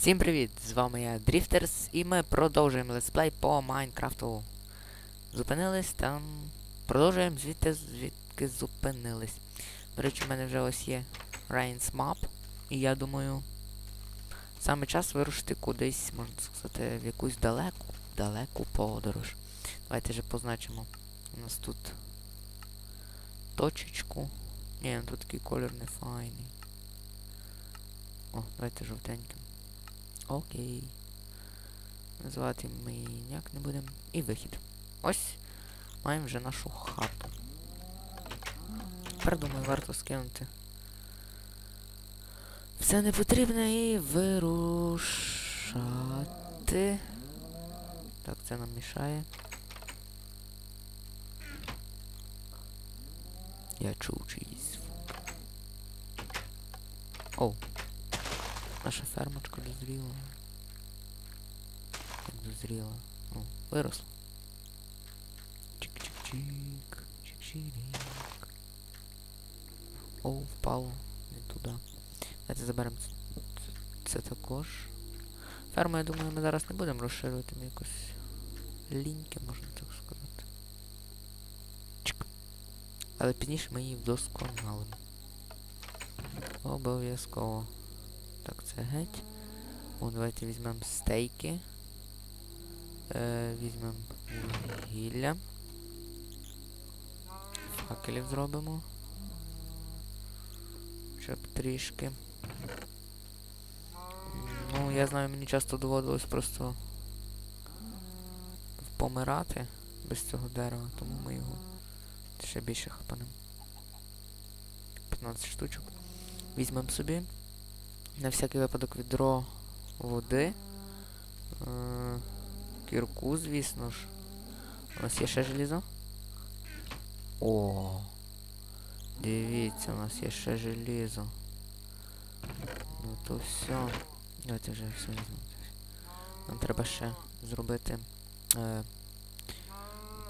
Всім привіт! З вами я Дріфтерс і ми продовжуємо летсплей по Майнкрафту. Зупинились там. Продовжуємо звідти, звідки зупинились. До речі, в мене вже ось є Rains Map. І я думаю, саме час вирушити кудись, можна сказати, в якусь далеку, далеку подорож. Давайте вже позначимо. У нас тут точечку. Ні, ну тут такий колір не файний. О, давайте жовтеньким. Окей. Називати ми ніяк не будемо. І вихід. Ось маємо вже нашу хату. Тепер думаю, варто скинути. Все непотрібне і вирушати. Так, це нам мішає. Я чув чиїсь звук. Оу. Наша фермочка дозріла. Як дозріла. О, виросла. Чик-чик-чик. Чик-чирик. О, впало. Не туди. Давайте заберемо ц- ц- це також. Ферму, я думаю, ми зараз не будемо розширювати. Ми якось ліньки, можна так сказати. Чик. Але пізніше ми її вдосконалимо. Обов'язково. Так, це геть. О, давайте візьмемо стейки. Е, візьмемо вугілля. Факелів зробимо. Щоб трішки. Ну, я знаю, мені часто доводилось просто помирати без цього дерева, тому ми його ще більше хапанемо. 15 штучок. Візьмемо собі. На всякий випадок відро води. Е, кірку, звісно ж. У нас є ще желізо. О! Дивіться, у нас є ще желізо. Ну то все. Давайте вже все візьмемо. Нам треба ще зробити е,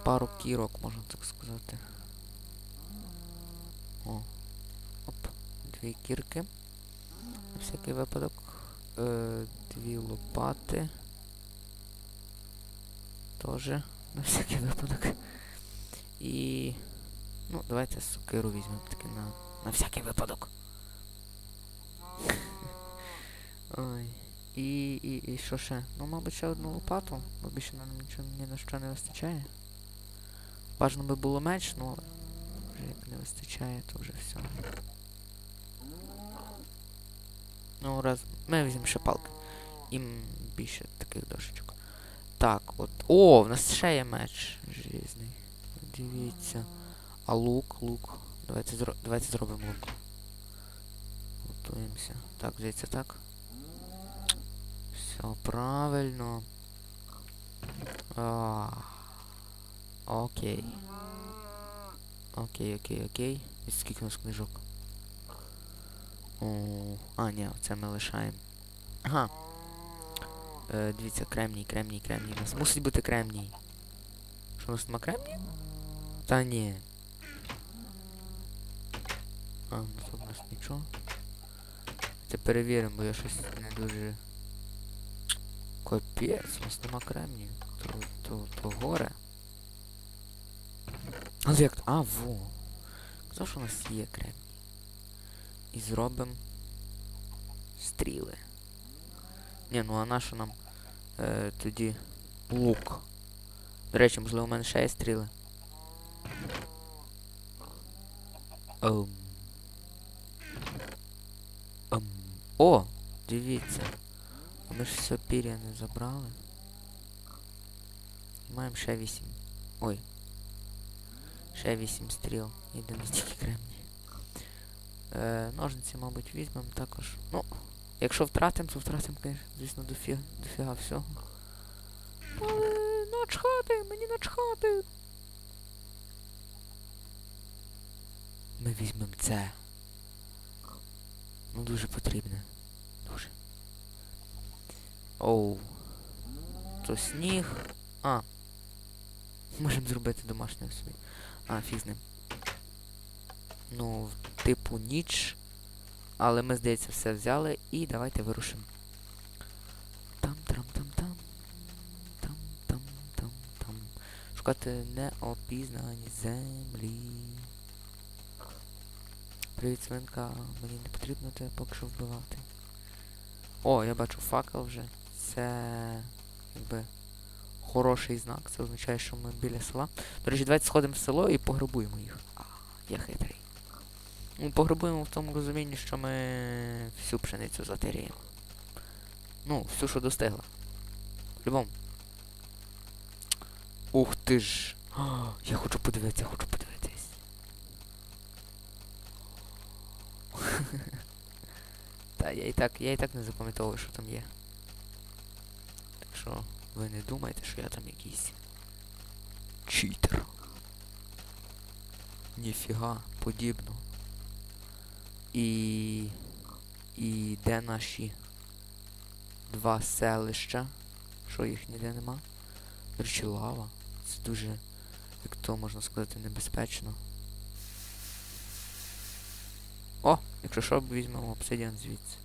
пару кірок, можна так сказати. О. Оп. Дві кірки. Всякий випадок. Е, дві лопати. Тоже на всякий випадок. І... Ну, давайте сокиру візьмемо таки на, на всякий випадок. Ой. І, і, і що ще? Ну, мабуть, ще одну лопату, бо більше нам нічого ні на що не вистачає. Бажано би було менш, ну але вже як не вистачає, то вже все. Ну, раз. Ми візьмемо ще палки. Їм більше таких дошечок. Так, от. О, в нас ще є меч желізний. Дивіться. А лук, лук. Давайте зро... давайте зробимо лук. Готуємося. Так, здається, так. Все правильно. А, окей. Окей, окей, окей. І скільки у нас книжок? О, а, ні, це ми лишаємо. Ага. Е, дивіться, кремній, кремній, кремній. У нас мусить бути кремній. Що у нас нема кремній? Та ні. А, ну тут у нас нічого. Це перевіримо, бо я щось не дуже. Капець, у нас нема кремнію. То, то, то горе. Але як. А, во. Казав, що у нас є кремній. І зробимо стріли. Ні, ну а на що нам е, тоді лук? До речі, можливо, у мене ще є стріли. Ем. Ем. О! Дивіться. Ми ж все пір'я не забрали. Маємо ще вісім. Ой. Ще вісім стріл. Єдине тільки кремні. Е, ножниці, мабуть, візьмемо також. Ну, якщо втратимо, то втратимо, звісно, дофіга, дофіга всього. Але начхати, мені начхати. Ми візьмемо це. Ну дуже потрібне. Дуже. Оу. То сніг. А. Можемо зробити домашнього собі. А, з ним ну, типу ніч. Але ми, здається, все взяли і давайте вирушимо. Там-там-там-там. Там-там-там-там. Шукати неопізнані землі. Привіт, свинка, мені не потрібно тебе поки що вбивати. О, я бачу факел вже. Це якби хороший знак. Це означає, що ми біля села. До речі, давайте сходимо в село і пограбуємо їх. А, я хитрий. Ну, пограбуємо в тому розумінні, що ми всю пшеницю затеряємо. Ну, всю, що достигла. Любом. Ух ти ж. А, я хочу подивитися, хочу подивитись. Та я і так, я і так не запам'ятовую, що там є. Так що ви не думайте, що я там якийсь читер. Ніфіга подібного. І... І де наші два селища? Що їх ніде нема? До речі, лава. Це дуже, як то можна сказати, небезпечно. О! Якщо що, візьмемо обсидіан звідси.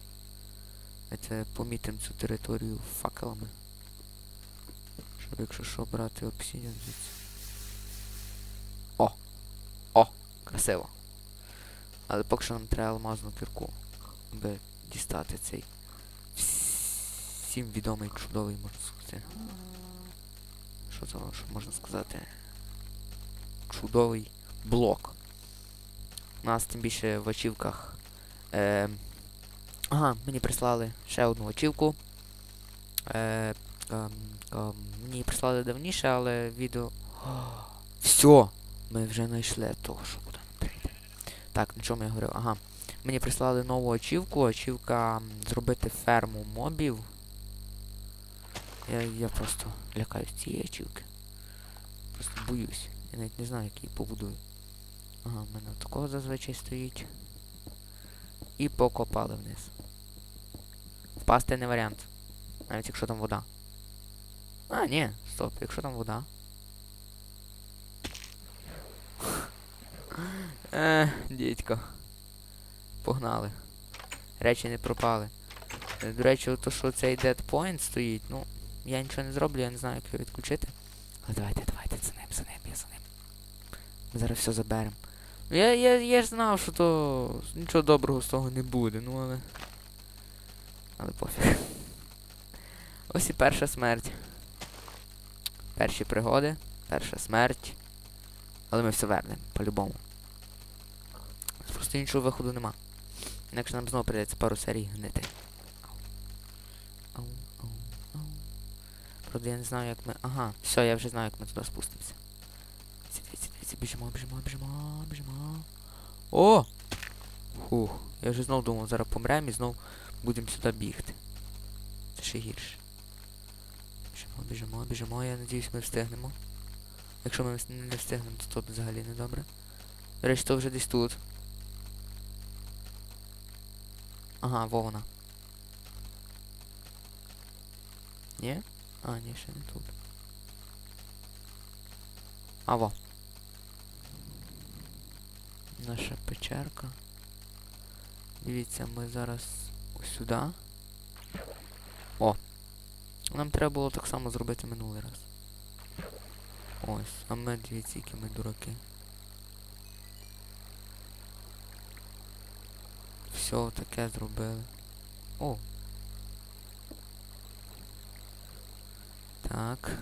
Це помітимо цю територію факелами. Щоб якщо що брати обсидіан звідси. О! О! Красиво. Але поки що нам треба алмазну кірку, аби дістати цей всім відомий чудовий, можна сказати. Що це що можна сказати? Чудовий блок. У нас тим більше в очівках. Е, ага, мені прислали ще одну очівку. Е, ем, ем, мені прислали давніше, але відео. Все! Ми вже знайшли того, що. Так, на чому я говорив? Ага. Мені прислали нову очівку, очівка зробити ферму мобів. Я, я просто лякаюсь цієї очівки. Просто боюсь. Я навіть не знаю, як її побудую. Ага, в мене такого зазвичай стоїть. І покопали вниз. Впасти не варіант. Навіть якщо там вода. А, ні, стоп, якщо там вода. Ех, дідько. Погнали. Речі не пропали. Е, До речі, то що цей dead стоїть, ну, я нічого не зроблю, я не знаю, як його відключити. Але давайте, давайте, за ним, за ним, я за ним. Ми зараз все заберемо. Ну я, я, я ж знав, що то нічого доброго з того не буде, ну але. Але пофіг. Ось і перша смерть. Перші пригоди, перша смерть. Але ми все вернемо, по-любому. Просто іншого виходу нема. Інакше нам знову прийдеться пару серій гнити. Ау, ау, ау. Правда, я не знаю, як ми... Ага, все, я вже знаю, як ми туди спустимося. Біжимо, біжимо, біжимо, біжимо. О! Фух, я вже знов думав, зараз помремо і знов будемо сюди бігти. Це ще гірше. Біжимо, біжимо, біжимо, я надіюсь, ми встигнемо. Якщо ми не встигнемо, то то взагалі не добре. До вже десь тут. Ага, во вона. Ні? А, ні, ще не тут. А, во. Наша печерка. Дивіться, ми зараз сюди. О! Нам треба було так само зробити минулий раз. Ось, а ми дивіться, які ми дураки. Все таке зробили. О! Так.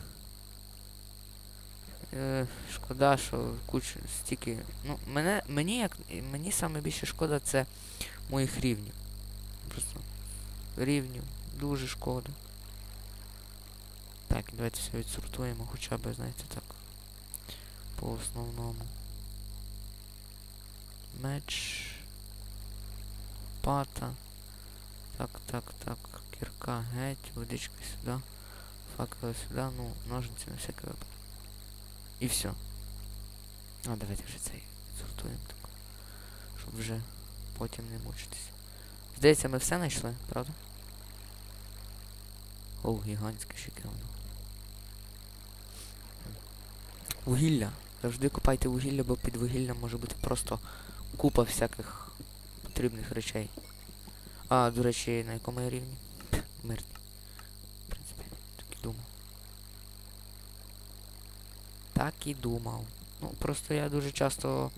Е, шкода, що куч стільки. Ну, мене, мені як. Мені саме більше шкода це моїх рівнів. Просто рівнів. Дуже шкода. Так, давайте все відсортуємо, хоча б, знаєте, так. По основному. Меч. Пата. Так, так, так. Кірка геть, водичка сюди. Факели сюди, ну, ножниці на всякий випадок. І все. А, давайте вже цей відсортуємо так. Щоб вже потім не мучитись. Здається, ми все знайшли, правда? О, гігантське шикарно. Вугілля. Завжди копайте вугілля, бо під вугіллям може бути просто купа всяких потрібних речей. А, до речі, на якому я рівні? Мирний. В принципі, так і думав. Так і думав. Ну, просто я дуже часто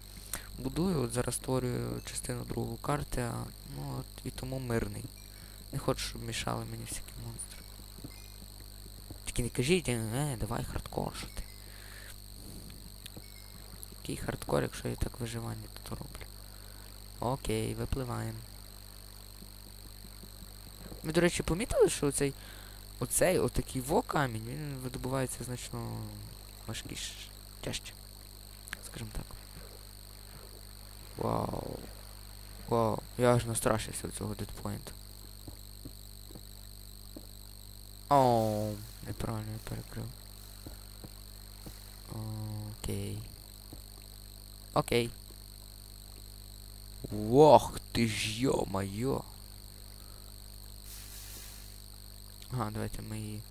будую, от зараз створюю частину другу карти, а ну от і тому мирний. Не хочу, щоб мішали мені всякі монстри. Тільки не кажіть, е, давай хардкор, що ти. Який хардкор, якщо я так виживання тут роблю. Окей, випливаємо. Ви, до речі, помітили, що оцей оцей отакий во камінь, він видобувається значно важкіше, тяжче. Скажімо так. Вау. Вау. Я аж настрашився цього дедпоінту. Оу, неправильно я перекрив. Окей. Окей. Ох ти ж йо-моє. Ага, давайте ми її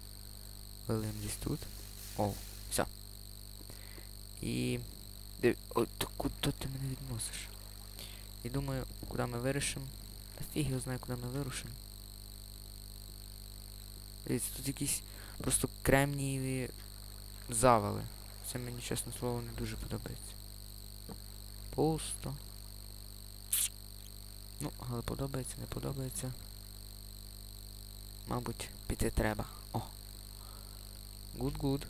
вилимо десь тут. О, все. І... О, та куди ти мене відносиш? І думаю, куди ми вирішимо. Фіг його знає, куди ми вирушимо. Дивіться, тут якісь просто кремнієві завали. Це мені, чесне слово, не дуже подобається. Пусто. Ну, але подобається, не подобається. Мабуть, піти треба. О. Гуд-гуд.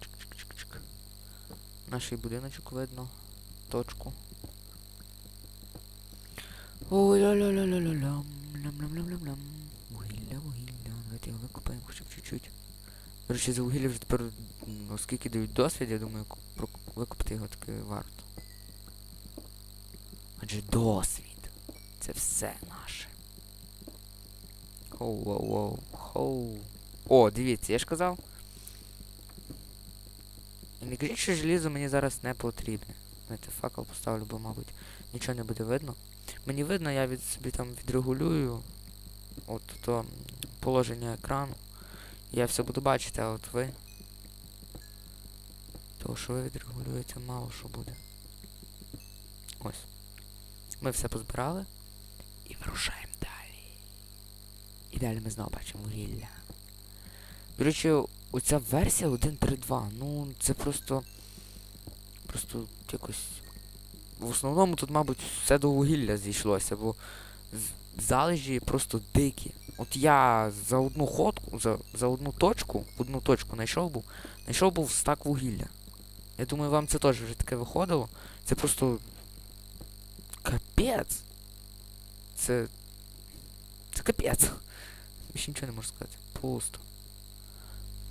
Чик-чик-чик-чик. Наш будиночок видно. Точку. Ой ля ля ля ля ля лям лям лям лям лям лям Вугілля, вугілля. Давайте його викопаємо хоча б чуть-чуть. До речі, за вугілля вже тепер, оскільки дають досвід, я думаю, викопати його таки варто. Адже досвід. Це все наше. Хоу, воу, воу, хоу. О, дивіться, я ж казав. І не кажіть, що желізо мені зараз не потрібне. Знаєте, факел поставлю, бо, мабуть, нічого не буде видно. Мені видно, я від собі там відрегулюю от то положення екрану. Я все буду бачити, а от ви. Що ви відрегулюєте, мало що буде. Ось. Ми все позбирали. І вирушаємо далі. І далі ми знову бачимо вугілля. До речі, оця версія 1.3.2, ну це просто. Просто якось. В основному тут, мабуть, все до вугілля зійшлося, бо залежі просто дикі. От я за одну ходку, за, за одну точку, в одну точку знайшов був, знайшов був стак вугілля. Я думаю, вам це теж вже таке виходило. Це просто. Капець. Це. Це капець. Більше нічого не можу сказати. Пусто.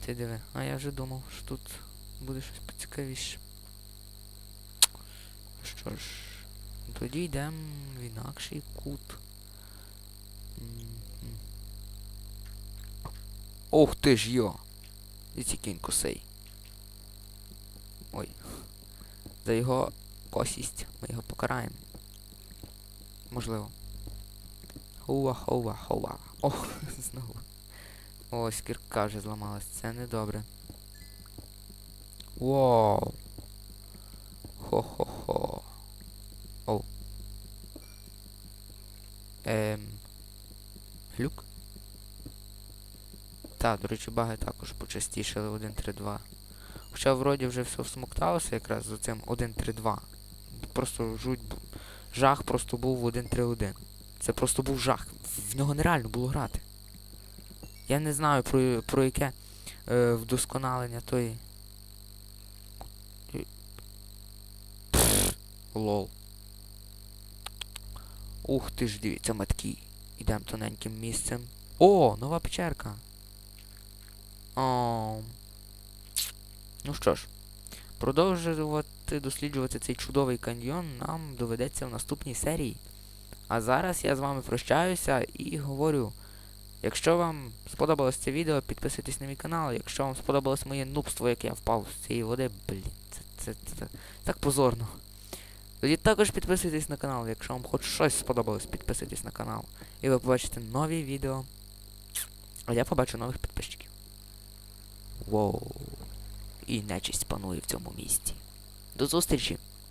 Ти диви. А я вже думав, що тут буде щось поцікавіше. Що ж, тоді йдемо в інакший кут. Ох ти ж йо! І кінь косий. Ой. За його косість ми його покараємо. Можливо. Хова, хова, хова. Ох, знову. Ось кірка вже зламалась. Це недобре. Вау. Хо-хо-хо. Оу. Ем. Глюк? Так, до речі, баги також почастішили 1.3.2. Хоча вроді вже все всмокталося якраз за цим 1.3.2. Просто жуть. Жах просто був в 1.3.1. Це просто був жах. В нього нереально було грати. Я не знаю про, про яке е, вдосконалення тої. Пф, Лол. Ух ти ж, дивіться, матки. Ідемо тоненьким місцем. О, нова печерка. О. Ну що ж, продовжувати досліджувати цей чудовий каньйон нам доведеться в наступній серії. А зараз я з вами прощаюся і говорю. Якщо вам сподобалось це відео, підписуйтесь на мій канал. Якщо вам сподобалось моє нубство, як я впав з цієї води, блін, це, це, це, це так позорно. Тоді також підписуйтесь на канал, якщо вам хоч щось сподобалось, підписуйтесь на канал. І ви побачите нові відео. А я побачу нових підписчиків. Воу. І нечисть панує в цьому місті. До зустрічі!